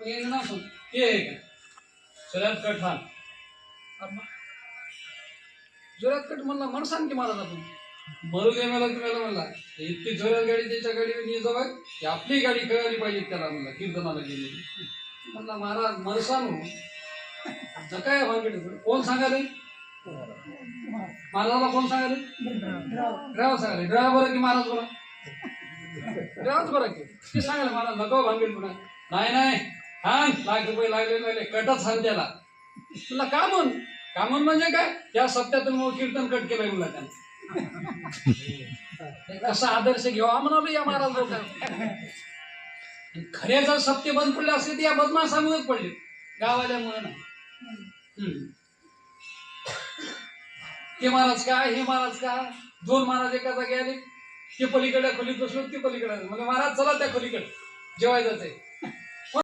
याचं नाव सांग ते आहे का? शरद कठाण जोरात कट म्हणला मला सांग की महाराज आपण मरू दे मला तुम्हाला म्हणला. इतकी जोरात गाडी त्याच्या nie जाऊ की आपली गाडी कळाली पाहिजे त्याला म्हणला कीर्तनाला गेलेली म्हणला महाराज मरसानो आता काय भानगड आहे? कोण सांगाले महाराजाला कोण सांगाले ड्रायव्हर सांगाले ड्रायव्हर की महाराज बरं? ड्रायव्हर बरं की? ते सांगाले महाराज नको भानगड पुन्हा. नाही नाही. हान लाख रुपये लागले लागले कटच हान त्याला. तुला का म्हण का म्हण म्हणजे काय? त्या सत्यातून मग कीर्तन कट केलंय मला त्याने. कसा आदर्श घेवा आम्हाला या महाराज लोकांना खरे जर सत्य बंद पडले असते तर या बदमाशामुळेच पडले. गावाल्यामुळे ना ते महाराज काय हे महाराज का? दोन महाराज एका जागी आले. ते पलीकडे खोलीत बसलो ते पलीकडे म्हणजे महाराज चला त्या खोलीकडे. जेवायचं आहे